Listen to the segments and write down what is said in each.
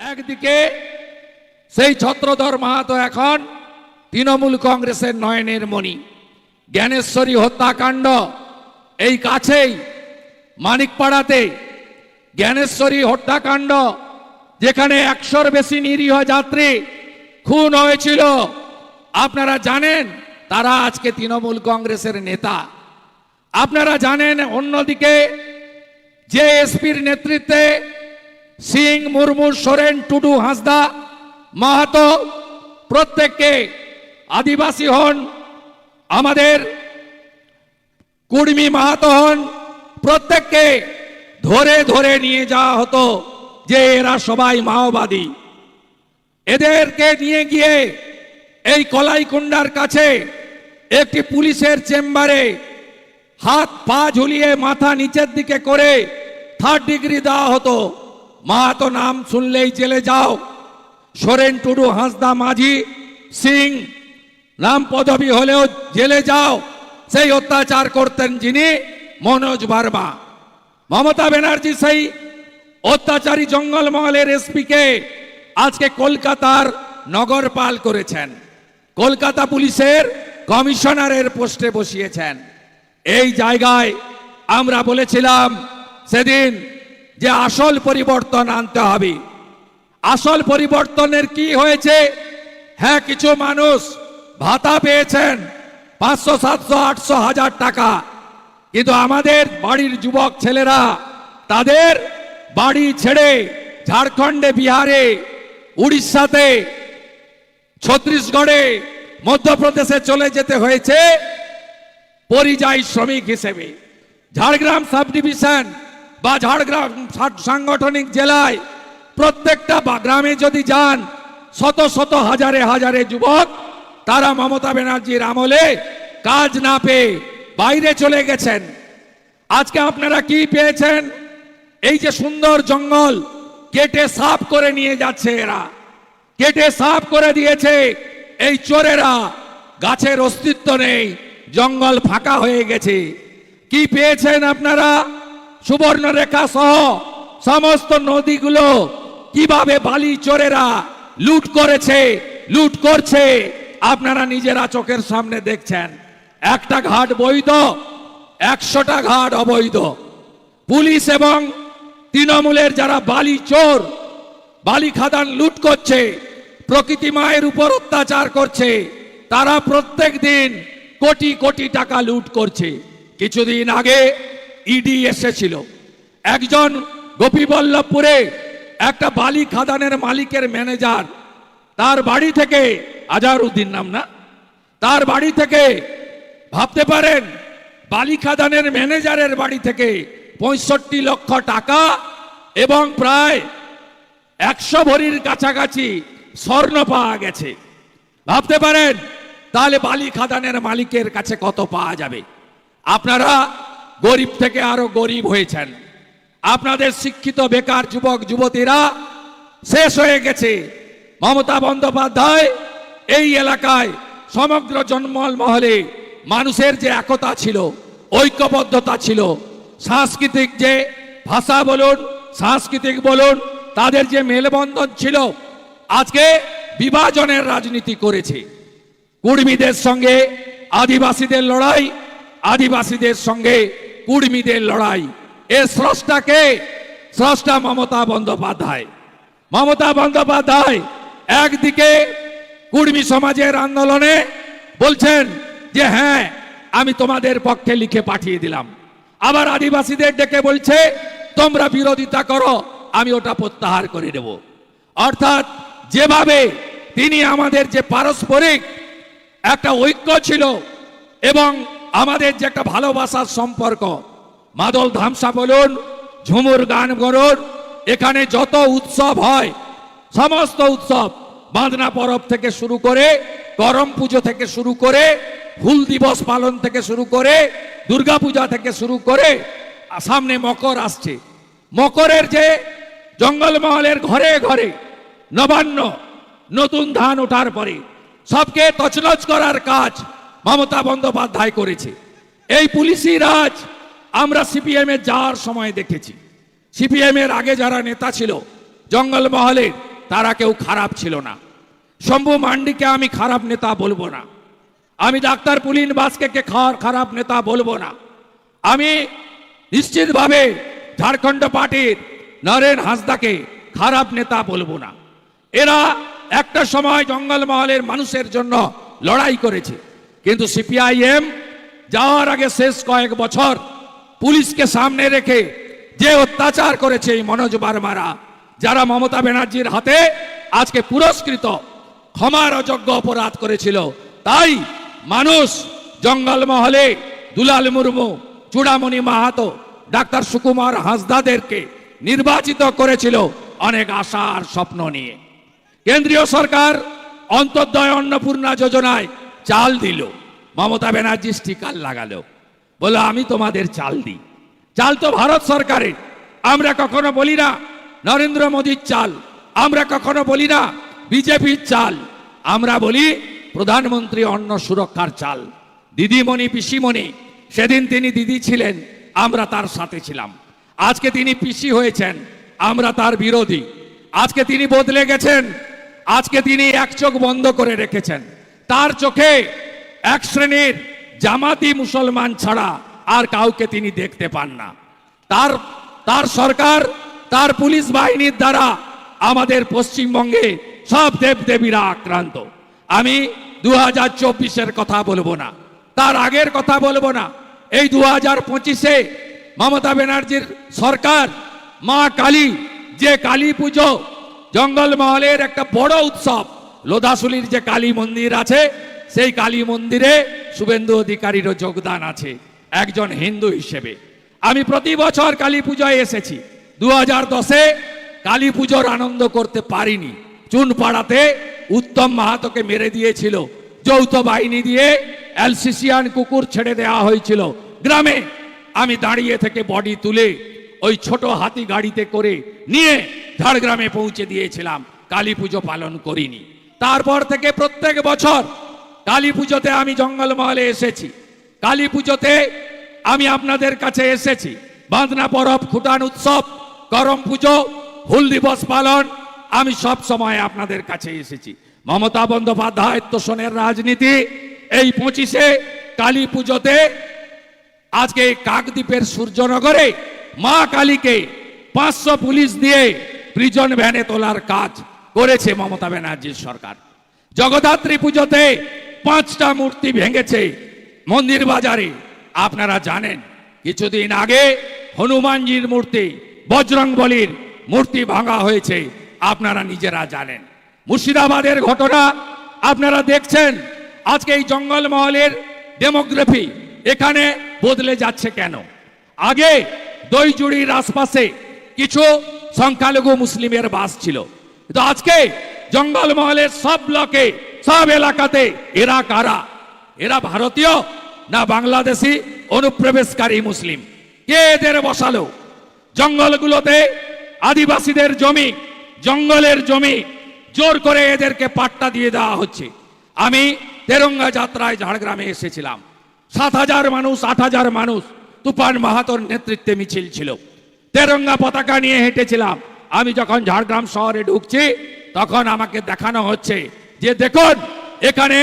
একদিকে সেই ছত্রধর মাহাতো এখন তৃণমূল কংগ্রেসের নয়নের মণি। জ্ঞানেশ্বরী হত্যাকাণ্ড, এই কাছেই, মানিকপাড়াতে জ্ঞানেশ্বরী হত্যাকাণ্ড, যেখানে একশোর বেশি নিরীহ যাত্রী খুন হয়েছিল। আপনারা জানেন তারা আজকে তৃণমূল কংগ্রেসের নেতা। আপনারা জানেন অন্যদিকে যে এসপির নেতৃত্বে সিং মুর্মু, সোরেন, টুডু, হাসদা, মাহাতো, প্রত্যেককে আদিবাসী হন, আমাদের কুর্মী মাহাতো হন, প্রত্যেককে ধরে ধরে নিয়ে যাওয়া হতো যে এরা সবাই মাওবাদী। এদেরকে নিয়ে গিয়ে এই কলাইকুণ্ডার কাছে একটি পুলিশের চেম্বারে হাত পা ঝুলিয়ে মাথা নিচের দিকে করে থার্ড ডিগ্রি দেওয়া হতো। মাহাতো নাম শুনলেই জেলে যাও। সোরেন টুডু, হাঁসদা মাঝি, সিং, নাম পদবি হলেও জেলে যাও। সেই অত্যাচার করতেন যিনি মনোজ ভার্মা মমতা ব্যানার্জি সেই অত্যাচারী জঙ্গলমহলের এসপিকে আজকে কলকাতার নগরপাল করেছেন। কলকাতা পুলিশের কমিশনারের পোস্টে বসিয়েছেন। এই জায়গায় আমরা বলেছিলাম, সেদিন যে আসল পরিবর্তন আনতে হবে। আসল পরিবর্তনের কি হয়েছে? হ্যাঁ কিছু মানুষ ভাতা পেয়েছেন পাঁচশো, সাতশো, আটশো হাজার টাকা। কিন্তু আমাদের বাড়ির যুবক ছেলেরা তাদের বাড়ি ছেড়ে ঝাড়খণ্ডে, বিহারে, উড়িষ্যাতে, ছত্তিশগড়ে, মধ্যপ্রদেশে চলে যেতে হয়েছে পরিযায়ী শ্রমিক হিসেবে। ঝাড়গ্রাম সাব ডিভিশন বা ঝাড়গ্রাম সাংগঠনিক জেলায় প্রত্যেকটা গ্রামে যদি যান, শত শত হাজারে হাজারে যুবক, তারা মমতা ব্যানার্জির আমলে কাজ না পেয়ে বাইরে চলে গেছেন। আজকে আপনারা কি পেয়েছেন? এই যে সুন্দর জঙ্গল, কেটে সাফ করে নিয়ে যাচ্ছে এরা। কেটে সাফ করে দিয়েছে এই চোরেরা। গাছের অস্তিত্ব নেই, জঙ্গল ফাঁকা হয়ে গেছে। কি পেয়েছেন আপনারা? সুবর্ণরেখা সহ সমস্ত নদীগুলো কীভাবে বালি চোরেরা লুট করেছে, লুট করছে, আপনারা নিজেরা চোখের সামনে দেখছেন। একটা ঘাট বৈধ, একশোটা ঘাট অবৈধ। পুলিশ এবং তৃণমূলের যারা বালি চোর, বালি খাদান লুট করছে, প্রকৃতি মায়ের উপর অত্যাচার করছে, তারা প্রত্যেক দিন কোটি কোটি টাকা লুট করছে। কিছুদিন আগে ইডি এসেছিল। একজন গোপীবল্লভপুরে একটা বালি খাদানের মালিকের ম্যানেজার। তার বাড়ি থেকে, আজারউদ্দিন নাম না? তার বাড়ি থেকে, ভাবতে পারেন, বালি খাদানের ম্যানেজারের বাড়ি থেকে পঁয়ষট্টি লক্ষ টাকা এবং প্রায় একশো ভরির কাছাকাছি স্বর্ণ পাওয়া গেছে। ভাবতে পারেন, তাহলে বালি খাদানের মালিকের কাছে কত পাওয়া যাবে? আপনারা গরিব থেকে আরও গরিব হয়েছেন। আপনাদের শিক্ষিত বেকার যুবক, যুবতীরা শেষ হয়ে গেছে। মমতা বন্দ্যোপাধ্যায় এই এলাকায় সমগ্র জন্মল মহলে মানুষের যে একতা ছিল, ঐক্যবদ্ধতা ছিল, সাংস্কৃতিক যে ভাষা বলুন, সাংস্কৃতিক বলুন, তাদের যে মেলবন্ধন ছিল, আজকে বিভাজনের রাজনীতি করেছে। কুর্মীদের সঙ্গে আদিবাসীদের লড়াই, আদিবাসীদের সঙ্গে কুর্মীদের লড়াই। এ স্রষ্টাকে স্রষ্টা মমতা বন্দ্যোপাধ্যায়। মমতা বন্দ্যোপাধ্যায় একদিকে কুর্মী সমাজের আন্দোলনে বলছেন যে হ্যাঁ আমি তোমাদের পক্ষে লিখে পাঠিয়ে দিলাম। আবার আদিবাসীদের ডেকে বলছে, তোমরা বিরোধিতা করো, আমি ওটা প্রত্যাহার করে দেব অর্থাৎ যেভাবে তিনি আমাদের যে পারস্পরিক একটা ঐক্য ছিল এবং আমাদের যে একটা ভালোবাসার সম্পর্ক মাদল ধামসা বলুন, ঝুমুর গান বলুন এখানে যত উৎসব হয়, সমস্ত উৎসব বাঁধনা পরব থেকে শুরু করে করম পুজো থেকে শুরু করে ফুল দিবস পালন থেকে শুরু করে, দুর্গাপূজা থেকে শুরু করে সামনে মকর আসছে। মকরের যে জঙ্গলমহলের ঘরে ঘরে নবান্ন নতুন ধান ওঠার পরে সবকে তছনছ করার কাজ মমতা বন্দ্যোপাধ্যায় করেছে। এই পুলিশি রাজ আমরা সিপিএম যাওয়ার সময় দেখেছি। সিপিএম এর আগে যারা নেতা ছিল জঙ্গলমহলের তারা কেউ খারাপ ছিল না। শম্ভু মান্ডিকে আমি খারাপ নেতা বলব না। আমি ডাক্তার পুলিন খার- খারাপ নেতা বলব না। আমি নিশ্চিতভাবে ঝাড়খণ্ড পার্টির নরেন হাসদাকে খারাপ নেতা বলব না। এরা একটা সময় জঙ্গলমহলের মানুষের জন্য লড়াই করেছে। কিন্তু সিপিআইএম যাওয়ার আগে শেষ কয়েক বছর পুলিশকে সামনে রেখে যে অত্যাচার করেছে এই মনোজ বার্মারা, যারা মমতা ব্যানার্জির হাতে আজকে পুরস্কৃত, ক্ষমার অযোগ্য অপরাধ করেছিল। তাই মানুষ জঙ্গলমহলে দুলাল মুর্মু, চূড়ামণি মাহাতো, ডাক্তার সুকুমার হাসদাদেরকে নির্বাচিত করেছিল অনেক আশা আর স্বপ্ন নিয়ে। কেন্দ্রীয় সরকার অন্তর্দয় অন্নপূর্ণা যোজনায় চাল দিল, মমতা ব্যানার্জি স্টিকার লাগালো। বলে, আমি তোমাদের চাল দিই। চাল তো ভারত সরকারের। আমরা কখনো বলি না, নরেন্দ্র মোদীর চাল। আমরা কখনো বলি না, বিজেপির চাল। আমরা বলি, প্রধানমন্ত্রী অন্ন সুরক্ষার চাল। দিদিমণি, পিসিমণি, সেদিন তিনি দিদি ছিলেন, আমরা তার সাথে ছিলাম। আজকে তিনি পিসি হয়েছেন, আমরা তার বিরোধী। আজকে তিনি বদলে গেছেন, আজকে তিনি এক চোখ বন্ধ করে রেখেছেন। তার চোখে এক শ্রেণির জামাতি মুসলমান ছাড়া আর কাউকে তিনি দেখতে পান না। তার তার সরকার, তার পুলিশ বাহিনীর দ্বারা আমাদের পশ্চিমবঙ্গে সব দেবদেবীরা আক্রান্ত। আমি দু হাজার চব্বিশের কথা বলব না। তার আগের কথা বলব না। এই দু হাজার পঁচিশে মমতা ব্যানার্জির সরকার, মা কালী, যে কালী পুজো, জঙ্গলমহলের একটা বড় উৎসব লোধাশুলির যে কালী মন্দির আছে সেই কালী মন্দিরে শুভেন্দু অধিকারীরও যোগদান আছে, একজন হিন্দু হিসেবে। আমি প্রতি বছর কালী পুজোয় এসেছি। দু হাজার দশে কালী পুজোর আনন্দ করতে পারিনি। চুনপাড়াতে উত্তম মাহাতোকে মেরে দিয়েছিল। যৌথ বাহিনী দিয়ে অ্যালসিসিয়ান কুকুর ছেড়ে দেওয়া হয়েছিল। গ্রামে আমি দাঁড়িয়ে থেকে বডি তুলে ওই ছোট হাতি গাড়িতে করে নিয়ে ঝাড়গ্রামে পৌঁছে দিয়েছিলাম। কালী পুজো পালন করিনি। তারপর থেকে প্রত্যেক বছর কালী পুজোতে আমি জঙ্গলমহলে এসেছি। কালী পুজোতে আমি আপনাদের কাছে এসেছি। বাঁধনা পরব, খুটান উৎসব করম পুজো, হুল দিবস পালন, আমি সব সময় আপনাদের কাছে এসেছি। মমতা বন্দ্যোপাধ্যায় তোষণের রাজনীতি, এই পঁচিশে কালী পুজোতে আজকে কাকদ্বীপের সূর্যনগরে মা কালীকে পাঁচশো পুলিশ দিয়ে প্রিজন ভ্যানে তোলার কাজ করেছে মমতা ব্যানার্জির সরকার। জগদ্ধাত্রী পুজোতে পাঁচটা মূর্তি ভেঙেছে মন্দির বাজারে। আপনারা জানেন, কিছুদিন আগে হনুমানজির মূর্তি বজরং বলির মূর্তি ভাঙা হয়েছে। আপনারা নিজেরা জানেন। মুর্শিদাবাদের ঘটনা আপনারা দেখছেন। আজকে এই জঙ্গলমহলের ডেমোগ্রাফি এখানে বদলে যাচ্ছে কেন? আগে দইজুড়ির আশপাশে কিছু সংখ্যালঘু মুসলিমের বাস ছিল। কিন্তু আজকে জঙ্গলমহলের সব ব্লকে সব এলাকাতে এরা কারা? এরা ভারতীয় না বাংলাদেশি অনুপ্রবেশকারী মুসলিম? কে এদের বসালো? জঙ্গলগুলোতে আদিবাসীদের জমি, জঙ্গলের জমি জোর করে এদেরকে পাট্টা দিয়ে দেওয়া হচ্ছে। আমি তেরঙ্গা যাত্রায় ঝাড়গ্রামে এসেছিলাম। সাত হাজার মানুষ, আট হাজার মানুষ তুফান মাহাতোর নেতৃত্বে মিছিল ছিল। তেরঙ্গা পতাকা নিয়ে হেঁটেছিলাম। আমি যখন ঝাড়গ্রাম শহরে ঢুকছি, তখন আমাকে দেখানো হচ্ছে যে দেখুন, এখানে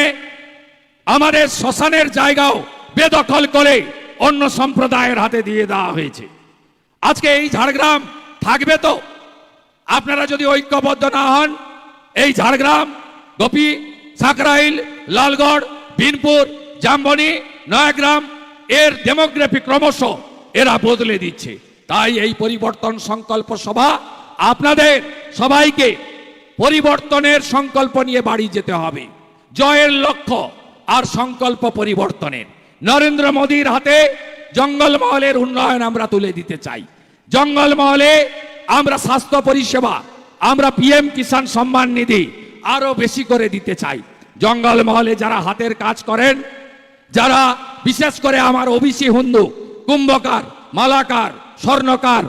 আমাদের শ্মশানের জায়গাও বেদখল করে অন্য সম্প্রদায়ের হাতে দিয়ে দেওয়া হয়েছে। আজকে এই ঝাড়গ্রাম থাকবে তো? আপনারা যদি ঐক্যবদ্ধ না হন, এই ঝাড়গ্রাম, গোপী, সাকরাইল, লালগড়, বিনপুর, জামবনি, নয়াগ্রাম, এর ডেমোগ্রাফি ক্রমশ এরা বদলে দিচ্ছে। তাই এই পরিবর্তন সংকল্প সভা আপনাদের সবাইকে পরিবর্তনের সংকল্প নিয়ে বাড়ি যেতে হবে। জয়ের লক্ষ্য আর সংকল্প পরিবর্তনের। নরেন্দ্র মোদীর হাতে জঙ্গলমহলের উন্নয়ন আমরা তুলে দিতে চাই। জঙ্গলমহলে আমরা স্বাস্থ্য পরিষেবা, আমরা পিএম কিষাণ সম্মান নিধি আরও বেশি করে দিতে চাই। জঙ্গলমহলে যারা হাতের কাজ করেন, যারা বিশেষ করে আমার ওবিসি হিন্দু, কুম্ভকার, মালাকার, স্বর্ণকার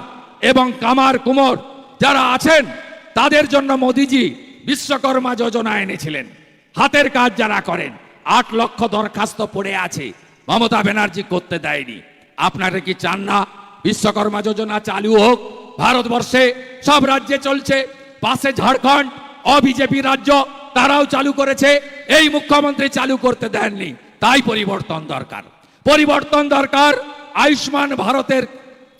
এবং কামার কুমোর যারা আছেন তাদের জন্য মোদিজি বিশ্বকর্মা যোজনা এনেছিলেন। হাতের কাজ যারা করেন, আট লক্ষ দরখাস্ত পড়ে আছে, মমতা ব্যানার্জি করতে দেয়নি। আপনারা কি চান না বিশ্বকর্মা যোজনা চালু হোক? ভারতবর্ষে সব রাজ্যে চলছে, পাশে ঝাড়খণ্ড, অবিজেপি রাজ্য, তারাও চালু করেছে, এই মুখ্যমন্ত্রী চালু করতে দেননি, তাই পরিবর্তন দরকার। পরিবর্তন দরকার আয়ুষ্মান ভারতের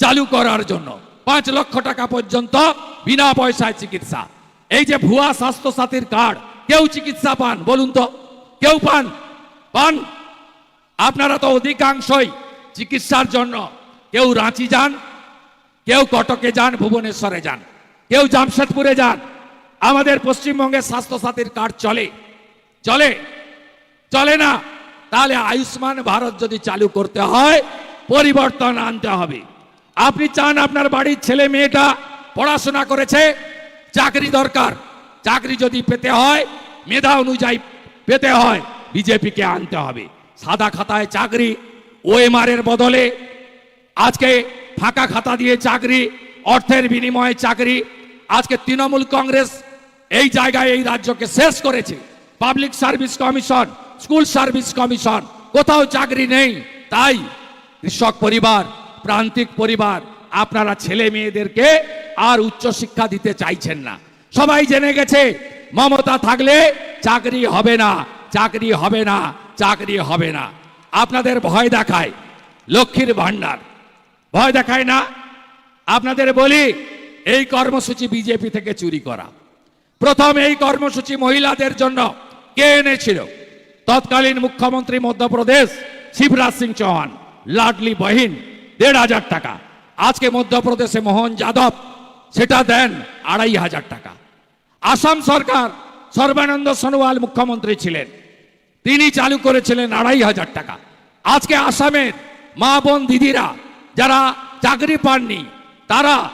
চালু করার জন্য। পাঁচ লক্ষ টাকা পর্যন্ত বিনা পয়সায় চিকিৎসা। এই যে ভুয়া স্বাস্থ্য সাথীর কার্ড, কেউ চিকিৎসা পান, বলুন তো, কেউ পান? পান? আপনারা তো অধিকাংশই চিকিৎসার জন্য। কেউ রাঁচি যান, কেউ কটকে যান, ভুবনেশ্বরে যান, কেউ জামশেদপুরে যান। আমাদের পশ্চিমবঙ্গে স্বাস্থ্যসাথীর কার্ড চলে। চলে? চলে না? তাহলে আয়ুষ্মান ভারত যদি চালু করতে হয়, পরিবর্তন আনতে হবে। আপনি চান আপনার বাড়ির ছেলে মেয়েটা পড়াশোনা করেছে, চাকরি দরকার। চাকরি যদি পেতে হয়, মেধা অনুযায়ী পেতে হয়, বিজেপিকে আনতে হবে। সাদা খাতায় চাকরি ওএমআর এর বদলে আজকে ফাঁকা খাতা দিয়ে চাকরি, অর্থের বিনিময়ে চাকরি। আজকে তৃণমূল কংগ্রেস এই জায়গায়, এই রাজ্যকে শেষ করেছে। Public service commission, school service commission, কোথাও চাকরি নেই। তাই কৃষক পরিবার প্রান্তিক পরিবার, আপনারা ছেলে মেয়েদেরকে আর উচ্চ শিক্ষা দিতে চাইছেন না। সবাই জেনে গেছে, মমতা থাকলে চাকরি হবে না, চাকরি হবে না, চাকরি হবে না। আপনাদের ভয় দেখায়, লক্ষ্মীর ভাণ্ডার। ভয় দেখায় না। আপনাদের বলি, এই কর্মসূচি বিজেপি থেকে চুরি করা। প্রথম এই কর্মসূচি মহিলাদের জন্য কে এনেছিল? তৎকালীন মুখ্যমন্ত্রী মধ্যপ্রদেশ শিবরাজ সিং চৌহান, লাডলি বহিন দেড় হাজার টাকা। আজকে মধ্যপ্রদেশে মোহন যাদব, সেটা দেন আড়াই হাজার টাকা। আসাম সরকার সর্বানন্দ সোনোয়াল মুখ্যমন্ত্রী ছিলেন। তিনি চালু করেছিলেন আড়াই হাজার টাকা। আজকে আসামের মা বোন দিদিরা যারা চাকরি পাননি, তারা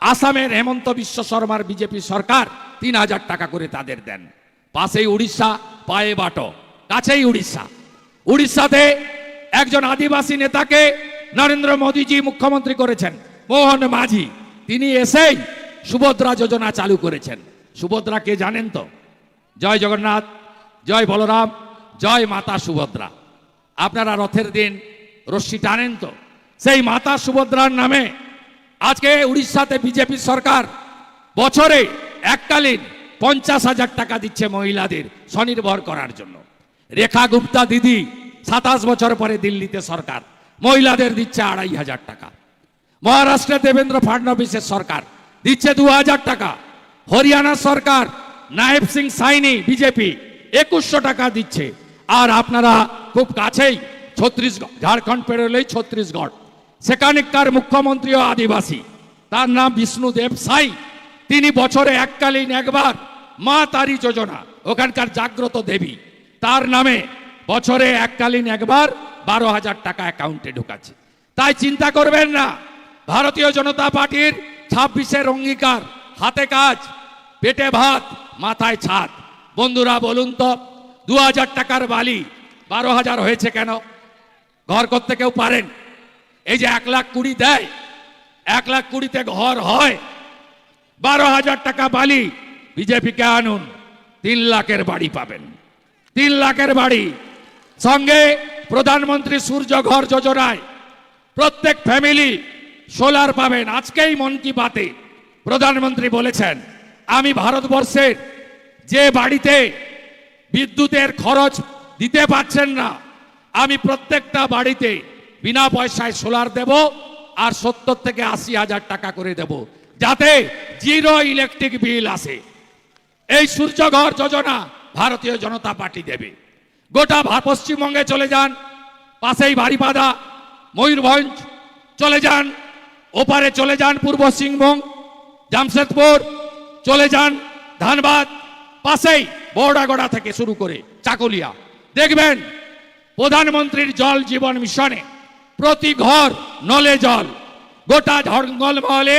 আসামের হেমন্ত বিশ্ব শর্মার বিজেপি সরকার তিন হাজার টাকা করে তাদের দেন। পাশেই উড়িষ্যা, পায়ে বাটো। কাছেই উড়িষ্যা। উড়িষ্যাতে একজন আদিবাসী নেতাকে নরেন্দ্র মোদীজি মুখ্যমন্ত্রী করেছেন, মোহন মাঝি, তিনি এসেই সুভদ্রা যোজনা চালু করেছেন। সুভদ্রা কে জানেন তো? জয় জগন্নাথ, জয় বলরাম, জয় মাতা সুভদ্রা। আপনারা রথের দিন রশ্মি টানেন তো? সেই মাতা সুভদ্রার নামে আজকে উড়িষ্যাতে বিজেপি সরকার বছরে এককালীন পঞ্চাশ হাজার টাকা দিচ্ছে মহিলাদের স্বনির্ভর করার জন্য। রেখা গুপ্তা দিদি, সাতাশ বছর পরে দিল্লিতে সরকার। মহিলাদের দিচ্ছে আড়াই হাজার টাকা। মহারাষ্ট্রে দেবেন্দ্র ফাডনবিসের সরকার দিচ্ছে দু হাজার টাকা। হরিয়ানা সরকার নায়েব সিং সাইনি, বিজেপি, একুশশো টাকা দিচ্ছে। আর আপনারা খুব কাছেই ছত্রিশগড়, ঝাড়খণ্ড পেরোলেই ছত্রিশগড়। সেখানকার মুখ্যমন্ত্রীও আদিবাসী। তার নাম বিষ্ণুদেব সাই। তিনি বছরে এককালীন একবার মা তারি যোজনা, ওখানকার জাগ্রত দেবী। তার নামে বছরে এককালীন একবার বারো হাজার টাকা অ্যাকাউন্টে ঢুকাচ্ছে। তাই চিন্তা করবেন না। ভারতীয় জনতা পার্টির ছাব্বিশের অঙ্গীকার, হাতে কাজ, পেটে ভাত, মাথায় ছাদ। বন্ধুরা, বলুন তো, দু হাজার টাকার বালি বারো হাজার হয়েছে কেন? ঘর করতে কেউ পারেন? এই যে এক লাখ কুড়ি দেয়, এক লাখ কুড়িতে ঘর হয়, বারো হাজার টাকা বালি বিজেপিকে আনুন, তিন লাখের বাড়ি পাবেন। তিন লাখের বাড়ি সঙ্গে প্রধানমন্ত্রী সূর্য ঘর যোজনায় প্রত্যেক ফ্যামিলি সোলার পাবেন। আজকেই মন কি বাতে প্রধানমন্ত্রী বলেছেন, আমি ভারতবর্ষের যে বাড়িতে বিদ্যুতের খরচ দিতে পারছেন না, আমি প্রত্যেকটা বাড়িতে বিনা পয়সায় সোলার দেব আর সত্তর থেকে আশি হাজার টাকা করে দেব, যাতে জিরো ইলেকট্রিক বিল আসে। এই সূর্যঘর যোজনা ভারতীয় জনতা পার্টি দেবে। গোটা পশ্চিমবঙ্গে চলে যান, পাশেই বাড়িপাদা, ময়ূরভঞ্জ চলে যান, ওপারে চলে যান পূর্ব সিংভূম, জামশেদপুর চলে যান ধানবাদ, পাশেই বড়াগড়া থেকে শুরু করে চাকুলিয়া। দেখবেন, প্রধানমন্ত্রীর জল জীবন মিশনে প্রতি ঘর নলে জল, গোটা জঙ্গল মহলে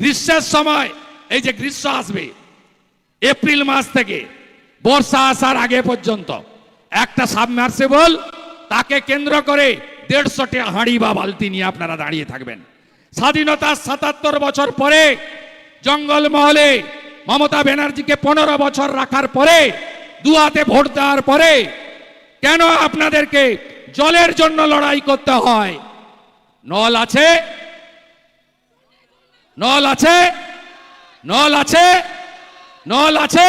গ্রীষ্মের সময়, এই যে গ্রীষ্ম আসবে, এপ্রিল মাস থেকে বর্ষা আসার আগে পর্যন্ত। একটা সাবমার্সিবল, তাকে কেন্দ্র করে দেড়শোটি হাঁড়ি বা বালতি নিয়ে আপনারা দাঁড়িয়ে থাকবেন। স্বাধীনতার সাতাত্তর বছর পরে জঙ্গলমহলে মমতা ব্যানার্জিকে পনেরো বছর রাখার পরে দুয়াতে ভোট দেওয়ার পরে কেন আপনাদেরকে জলের জন্য লড়াই করতে হয়? নল আছে? নল আছে? নল আছে? নল আছে?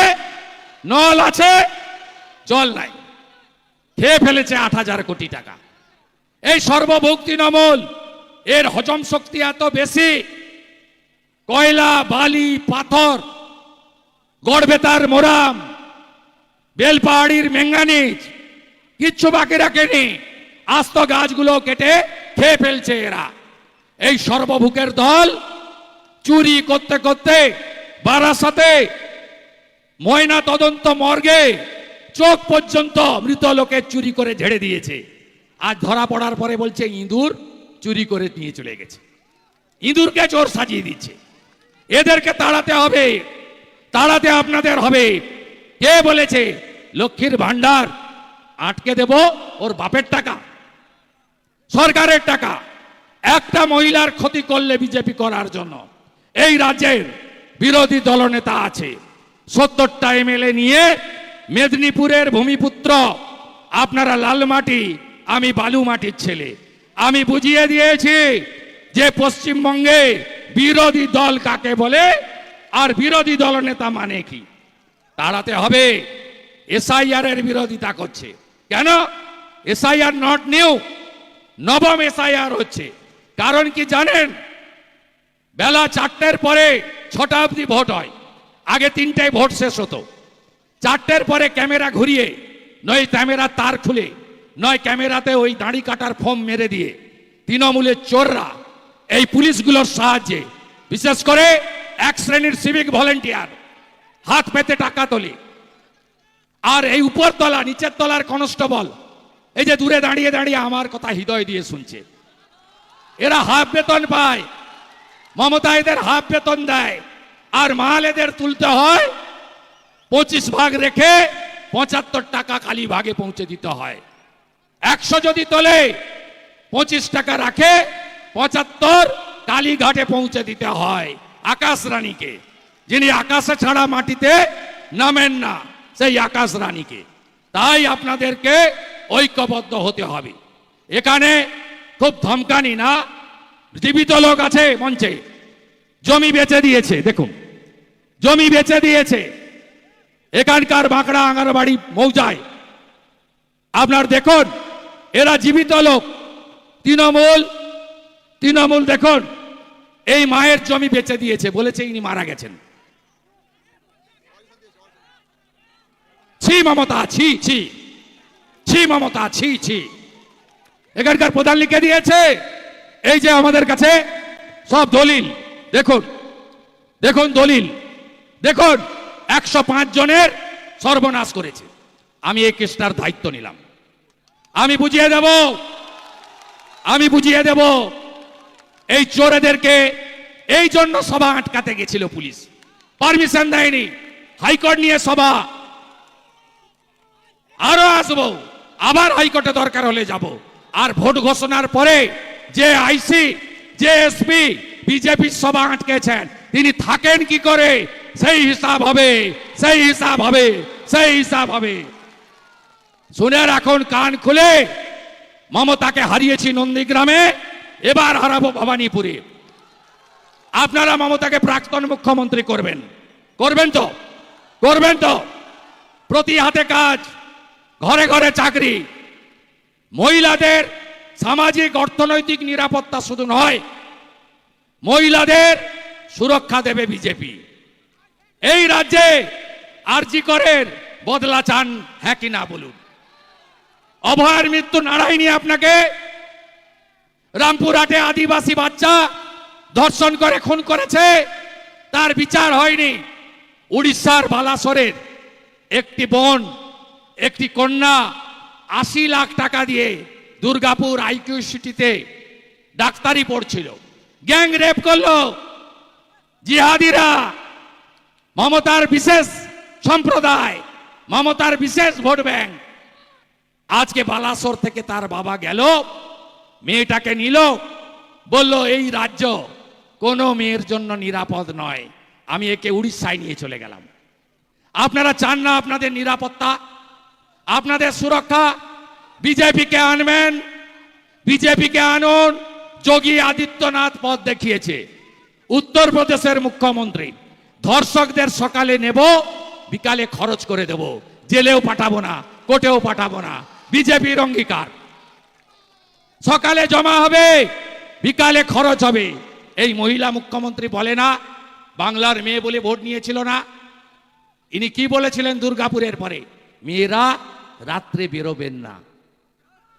নল আছে, জল নাই। খেয়ে ফেলেছে আট হাজার কোটি টাকা। এই সর্বভোগ তৃণমূল এর হজম শক্তি এত বেশি। কয়লা, বালি, পাথর, গড়বেতার মোরাম, বেলপাহাড়ির ম্যাঙ্গানিজ, কিচ্ছু বাকি রাখেনি। আস্ত গাছগুলো কেটে খেয়ে ফেলছে এরা। এই সর্বভুকের দল চুরি করতে করতে বারাসাতে ময়না তদন্ত মর্গে চোখ পর্যন্ত মৃত লোকের চুরি করে ঝেড়ে দিয়েছে। আর ধরা পড়ার পরে বলছে, ইঁদুর চুরি করে নিয়ে চলে গেছে। ইঁদুরকে চোর সাজিয়ে দিচ্ছে। এদেরকে তাড়াতে হবে, তাড়াতে আপনাদের হবে। কে বলেছে, লক্ষ্মীর ভান্ডার আটকে দেব ওর বাপের টাকা, সরকারের টাকা। একটা মহিলার ক্ষতি করলে বিজেপি করার জন্য। এই রাজ্যের বিরোধী দলনেতা আছে। সত্তরটা এমএলএ নিয়ে মেদিনীপুরের ভূমিপুত্র, আপনারা লালমাটি আমি বালুমাটির ছেলে। আমি বুঝিয়ে দিয়েছি যে পশ্চিমবঙ্গে বিরোধী দল কাকে বলে আর বিরোধী দলনেতা মানে কি। তাড়াতে হবে এসআইআর এর বিরোধিতা করছে। কেন? এসআইআর নট নিউ নবম এসআইআর হচ্ছে। কারণ কি জানেন? বেলা চারটের পরে ছটা অবধি ভোট হয়। আগে তিনটায় ভোট শেষ হতো। চারটের পরে ক্যামেরা ঘুরিয়ে, নয় ক্যামেরা তার খুলে, নয় ক্যামেরাতে ওই দাড়ি কাটার ফর্ম মেরে দিয়ে তৃণমূলের চোররা এই পুলিশগুলোর সাহায্যে, বিশেষ করে এক শ্রেণির সিভিক ভলেন্টিয়ার হাত পেতে টাকা তোলে। আর এই উপর তলা, নিচের তলার কনস্টেবল এই যে দূরে দাঁড়িয়ে দাঁড়িয়ে আমার কথা হৃদয় দিয়ে শুনছে। এরা হাফ বেতন পায় মমতা এদের হাফ বেতন দেয়। আর মাল এদের তুলতে হয়, পঁচিশ ভাগ রেখে পঁচাত্তর টাকা কালী ভাগে পৌঁছে দিতে হয়। একশো যদি তোলে, পঁচিশ টাকা রাখে, পঁচাত্তর কালীঘাটে পৌঁছে দিতে হয় আকাশ রানীকে। যিনি আকাশে ছাড়া মাটিতে নামেন না, সেই আকাশ রানীকে। তাই আপনাদেরকে ঐক্যবদ্ধ হতে হবে। এখানে খুব ধমকানি না, জীবিত লোক আছে মঞ্চে। জমি বেচে দিয়েছে, দেখুন। জমি বেচে দিয়েছে। এখানকার বাঁকড়া আঙ্গারবাড়ি মৌজায়। আপনার দেখুন, এরা জীবিত লোক। তৃণমূল তৃণমূল দেখুন, এই মায়ের জমি বেচে দিয়েছে বলেছে ইনি মারা গেছেন। ছি মমতা, ছি ছি। ছি মমতা, ছি ছি। এখানকার প্রধান লিখে দিয়েছে, এই যে আমাদের কাছে সব দলিল। দেখুন দেখুন দলিল। দেখুন, একশো পাঁচ জনের সর্বনাশ করেছে। আমি এই কেসটার দায়িত্ব নিলাম। আমি বুঝিয়ে দেব, আমি বুঝিয়ে দেব, এই চোরেদেরকে এই জন্য সভা আটকাতে গেছিল পুলিশ। পারমিশন দেয়নি, হাইকোর্ট নিয়ে সভা। আরও আসব, আবার হাইকোর্টে দরকার হলে যাব। আর ভোট ঘোষণার পরে যে আইসি, যে এসপি, বিজেপির সভা আটকেছেন, তিনি থাকেন কি করে? সেই হিসাব হবে, সেই হিসাব হবে, সেই হিসাব হবে। শুনে রাখুন, কান খুলে। মমতাকে হারিয়েছি নন্দীগ্রামে, এবার হারাবো ভবানীপুরে। আপনারা মমতাকে প্রাক্তন মুখ্যমন্ত্রী করবেন। করবেন তো? করবেন তো? প্রতি হাতে কাজ, ঘরে ঘরে চাকরি। মহিলাদের সামাজিক, অর্থনৈতিক নিরাপত্তা শুধু নয়, মহিলাদের সুরক্ষা দেবে বিজেপি। এই রাজ্যে আরজি করের বদলা চান হ্যাঁ কি না বলুন। অভয়ের মৃত্যু নাড়ায়নি আপনাকে। রামপুরহাটে আদিবাসী বাচ্চা ধর্ষণ করে, খুন করেছে। তার বিচার হয়নি। উড়িষ্যার বালাসরের একটি বোন, একটি কন্যা, আশি লাখ টাকা দিয়ে দুর্গাপুর আইকিউ সিটিতে ডাক্তারি পড়ছিল। গ্যাং রেপ করল। জিহাদিরা মমতার বিশেষ সম্প্রদায়, মমতার বিশেষ ভোট ব্যাংক। আজকে বালাসোর থেকে তার বাবা গেল, মেয়েটাকে নিল, বলল, এই রাজ্য কোনো মেয়ের জন্য নিরাপদ নয়। আমি একে উড়িষ্যায় নিয়ে চলে গেলাম। আপনারা চান না আপনাদের নিরাপত্তা? আপনাদের সুরক্ষা? বিজেপিকে আনবেন? বিজেপিকে আনুন? যোগী আদিত্যনাথ পথ দেখিয়েছে। উত্তরপ্রদেশের মুখ্যমন্ত্রী। ধর্ষকদের সকালে নেব, বিকালে খরচ করে দেব। জেলেও পাঠাবো না, কোর্টেও পাঠাবো না। বিজেপির অঙ্গীকার। সকালে জমা হবে, বিকালে খরচ হবে। এই মহিলা মুখ্যমন্ত্রী বলে না, বাংলার মেয়ে বলে ভোট নিয়েছিল না। ইনি কি বলেছিলেন দুর্গাপুরের পরে? মেয়েরা রাত্রে বেরোবেন না।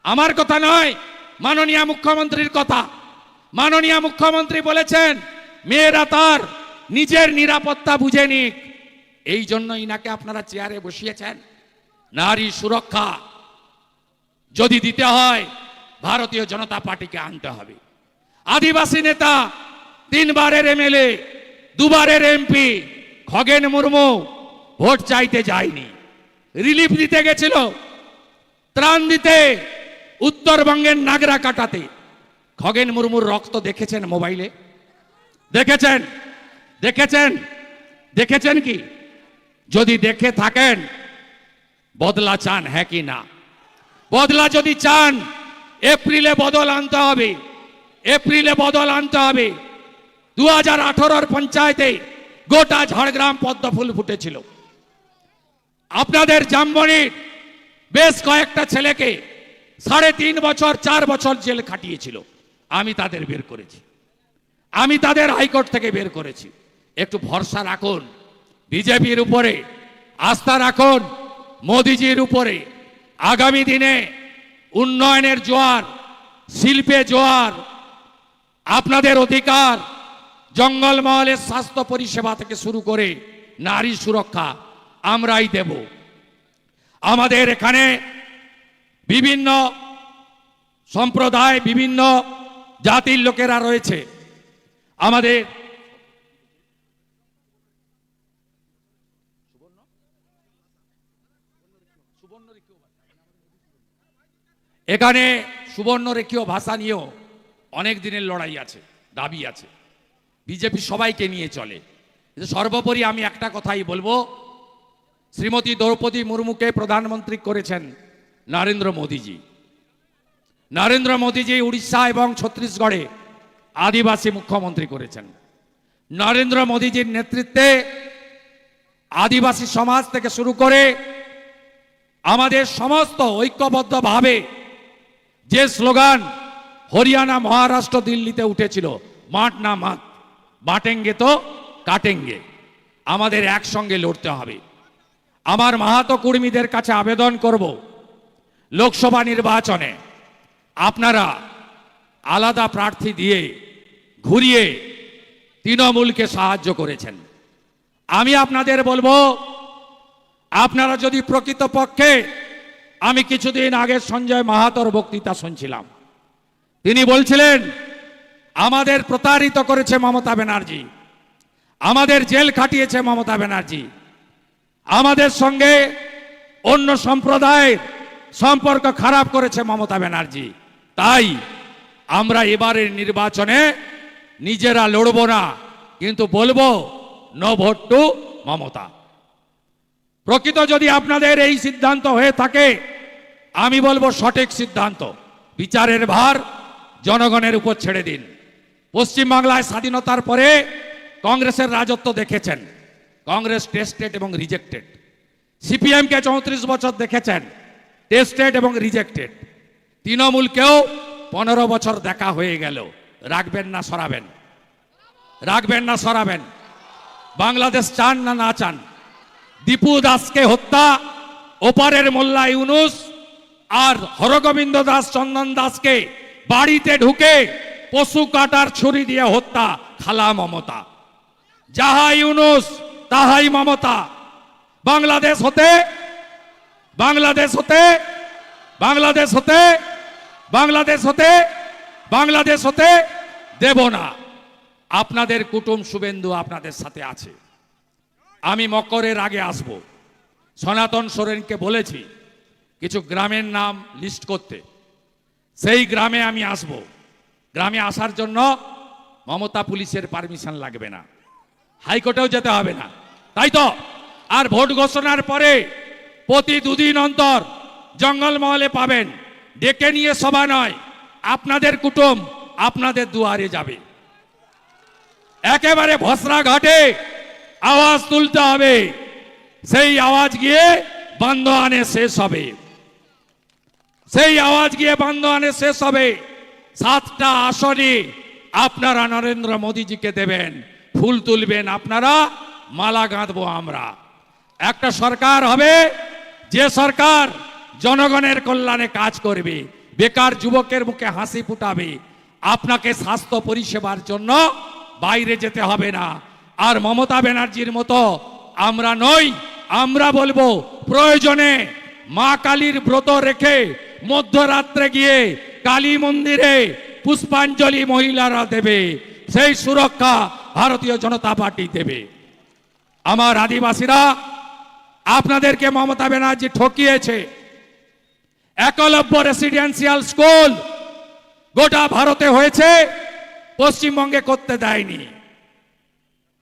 আমার কথা নয়, মাননীয় মুখ্যমন্ত্রীর কথা। মাননীয় মুখ্যমন্ত্রী বলেছেন, মেয়েরা তার নিজের নিরাপত্তা বুঝে নিক। এই জন্য ইনাকে আপনারা চেয়ারে বসিয়েছেন? নারী সুরক্ষা যদি দিতে হয়, ভারতীয় জনতা পার্টিকে আনতে হবে। আদিবাসী নেতা, তিনবারের এমএলএ দুবারের এমপি খগেন মুর্মু, ভোট চাইতে যায়নি। রিলিফ দিতে গেছিল, ত্রাণ দিতে, উত্তরবঙ্গের নাগরা কাটাতে। খগেন মুর্মুর রক্ত দেখেছেন মোবাইলে? দেখেছেন? দেখেছেন? দেখেছেন কি? যদি দেখে থাকেন, বদলা চান হ্যাঁ কি না? বদলা যদি চান, এপ্রিলে বদল আনতে হবে। এপ্রিলে বদল আনতে হবে। দু হাজার আঠারোর পঞ্চায়েতে গোটা ঝাড়গ্রাম পদ্ম ফুল ফুটেছিল। আপনাদের জামবনির বেশ কয়েকটা ছেলেকে সাড়ে তিন বছর, চার বছর জেল খাটিয়েছিল। আমি তাদের বের করেছি। আমি তাদের হাইকোর্ট থেকে বের করেছি। একটু ভরসা রাখুন। বিজেপির উপরে আস্থা রাখুন, মোদিজির উপরে। আগামী দিনে উন্নয়নের জোয়ার, শিল্পে জোয়ার, আপনাদের অধিকার জঙ্গলমহলের স্বাস্থ্য পরিষেবা থেকে শুরু করে নারী সুরক্ষা আমরাই দেব। আমাদের এখানে বিভিন্ন সম্প্রদায়, বিভিন্ন জাতির লোকেরা রয়েছে। আমাদের এখানে সুবর্ণরেখীয় ভাষা নিয়েও অনেক দিনের লড়াই আছে, দাবি আছে। বিজেপি সবাইকে নিয়ে চলে। সর্বোপরি আমি একটা কথাই বলব, শ্রীমতী দ্রৌপদী মুর্মুকে প্রধানমন্ত্রী করেছেন নরেন্দ্র মোদীজি। নরেন্দ্র মোদীজি উড়িষ্যা এবং ছত্তিশগড়ে আদিবাসী মুখ্যমন্ত্রী করেছেন। নরেন্দ্র মোদীজির নেতৃত্বে আদিবাসী সমাজ থেকে শুরু করে আমাদের সমস্ত ঐক্যবদ্ধভাবে যে স্লোগান হরিয়ানা, মহারাষ্ট্র, দিল্লিতে উঠেছিল, মাঠ না মাঠ, বাটেঙ্গে তো কাটেঙ্গে। আমাদের একসঙ্গে লড়তে হবে। আমার মাহাতো কর্মীদের কাছে আবেদন করব লোকসভা নির্বাচনে। আপনারা আলাদা প্রার্থী দিয়ে ঘুরিয়ে তৃণমূলকে সাহায্য করেছেন। আমি আপনাদের বলব, আপনারা যদি প্রকৃতপক্ষে আমি কিছুদিন আগে সঞ্জয় মাহাতোর বক্তৃতা শুনছিলাম। তিনি বলছিলেন, আমাদের প্রতারিত করেছে মমতা ব্যানার্জি। আমাদের জেল খাটিয়েছে মমতা ব্যানার্জি। আমাদের সঙ্গে অন্য সম্প্রদায়ের সম্পর্ক খারাপ করেছে মমতা ব্যানার্জি। তাই আমরা এবারের নির্বাচনে নিজেরা লড়ব না, কিন্তু বলব নো ভোট টু মমতা। প্রকৃত যদি আপনাদের এই সিদ্ধান্ত হয়ে থাকে, আমি বলব সঠিক সিদ্ধান্ত। বিচারের ভার জনগণের উপর ছেড়ে দিন। পশ্চিমবাংলায় স্বাধীনতার পরে কংগ্রেসের রাজত্ব দেখেছেন। কংগ্রেস টেস্টেড এবং রিজেক্টেড সিপিএমকে চৌত্রিশ বছর দেখেছেন টেস্টেড এবং রিজেক্টেড তৃণমূলকেও পনেরো বছর দেখা হয়ে গেল। রাখবেন না, সরাবেন। রাখবেন না, সরাবেন। বাংলাদেশ চান না না চান। দীপু দাসকে হত্যা, ওপারের মোল্লা ইউনুস আর হরগোবিন্দ দাস চন্দন দাসকে বাড়িতে ঢুকে পশু কাটার ছুরি দিয়ে হত্যা, খালা মমতা। যাহা ইউনুস, তাহাই মমতা। বাংলাদেশ হতে বাংলাদেশ হতে বাংলাদেশ হতে বাংলাদেশ হতে বাংলাদেশ হতে দেব না। আপনাদের কুটুম শুভেন্দু আপনাদের সাথে আছে। আমি মকরের আগে আসব। সনাতন সোরেনকে বলেছি, কিছু গ্রামের নাম লিস্ট করতে। সেই গ্রামে আমি আসব। গ্রামে আসার জন্য মমতা পুলিশের পারমিশন লাগবে না। হাইকোর্টেও যেতে হবে না। তাই তো? আর ভোট ঘোষণার পরে প্রতি দুদিন অন্তর জঙ্গলমহলে পাবেন। ডেকে নিয়ে সভা নয়, আপনাদের কুটুম আপনাদের দুয়ারে যাবে। একেবারে ভসরা ঘাটে আওয়াজ তুলতে হবে। সেই আওয়াজ গিয়ে বান্দোয়ানে শেষ হবে। সেই আওয়াজ গিয়ে বান্দোয়ানে শেষ হবে। সাতটা আসনে আপনারা নরেন্দ্র মোদীজিকে দেবেন। ফুল তুলবেন আপনারা, মালা গাঁথবো আমরা। একটা সরকার হবে, যে সরকার জনগণের কল্যাণে কাজ করবে, বেকার যুবকের মুখে হাসি ফুটাবে। আপনাকে স্বাস্থ্য পরিষেবার জন্য বাইরে যেতে হবে না। আর মমতা ব্যানার্জির মতো আমরা নই, আমরা বলব প্রয়োজনে মা কালীর ব্রত রেখে মধ্যরাত্রে গিয়ে কালী মন্দিরে পুষ্পাঞ্জলি মহিলারা দেবে, সেই সুরক্ষা ভারতীয় জনতা পার্টি দেবে। আমার আদিবাসীরা, আপনাদেরকে মমতা ব্যানার্জি ঠকিয়েছে। একলব্য রেসিডেন্সিয়াল স্কুল গোটা ভারতে হয়েছে, পশ্চিমবঙ্গে করতে দেয়নি।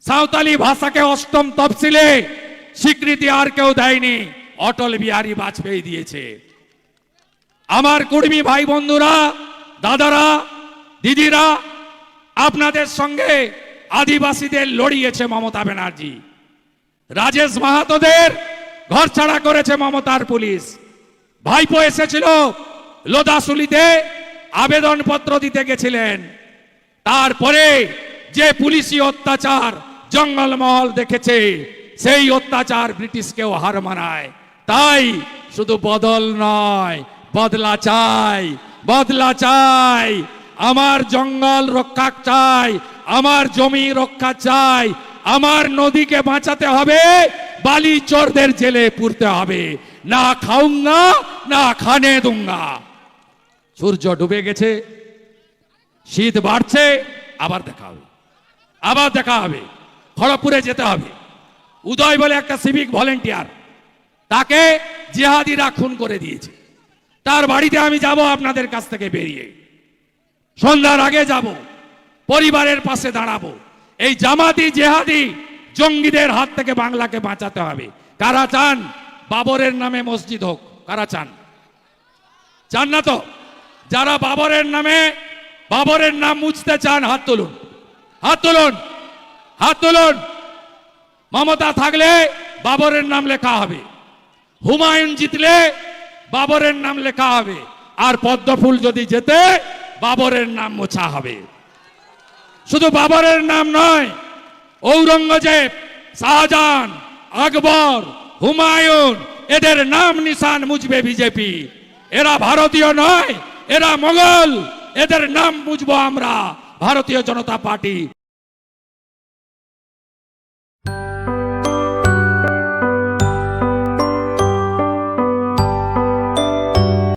সাঁওতালি ভাষাকে অষ্টম তফসিলে স্বীকৃতি আর কেউ দেয়নি। অটল বিহারী বাজপেয়ী দিয়েছে। আমার কুর্মী ভাই বন্ধুরা, দাদারা, দিদিরা, আপনাদের সঙ্গে আদিবাসীদের লড়িয়েছে মমতা ব্যানার্জি। রাজেশ মাহাতোদের ঘর ছাড়া করেছে মমতার পুলিশ। ভাইপো এসেছিল লোদাসুলিতে আবেদনপত্র দিতে গেছিলেন। তারপরে যে পুলিশি অত্যাচার জঙ্গলমহল দেখেছে, সেই অত্যাচার ব্রিটিশকেও হার মানায়। তাই শুধু বদল নয়, বদলা চাই বদলা চাই। আমার জঙ্গল রক্ষা চাই, আমার জমি রক্ষা চাই, আমার নদীকে বাঁচাতে হবে, বালি চোরদের জেলে পুরতে হবে। না খাউঙ্গা, না খানে দুঙ্গা। সূর্য ডুবে গেছে, শীত বাড়ছে, আবার দেখা হবে, আবার দেখা হবে। খড়গপুরে যেতে হবে। উদয় বলে একটা সিভিক ভলেন্টিয়ার তাকে জেহাদিরা খুন করে দিয়েছে। তার বাড়িতে আমি যাব আপনাদের কাছ থেকে বেরিয়ে। সন্ধ্যার আগে যাব, পরিবারের পাশে দাঁড়াবো। এই জামাতি জেহাদি জঙ্গিদের হাত থেকে বাংলাকে বাঁচাতে হবে। কারা চান? বাবরের নামে মসজিদ হোক। কারা চান? চান না তো? যারা বাবরের নামে, বাবরের নাম মুছতে চান, হাত তুলুন। হাত তুলুন। হাত তুলুন। মমতা থাকলে বাবরের নাম লেখা হবে। হুমায়ুন জিতলে বাবরের নাম লেখা হবে। আর পদ্মফুল যদি যেতে বাবরের নাম মোছা হবে। শুধু বাবরের নাম নয়, ঔরঙ্গজেব, শাহজাহান, আকবর, হুমায়ুন, এদের নাম নিশান মুছবে বিজেপি। এরা ভারতীয় নয়, এরা মোগল। এদের নাম বুঝব আমরা, ভারতীয় জনতা পার্টি।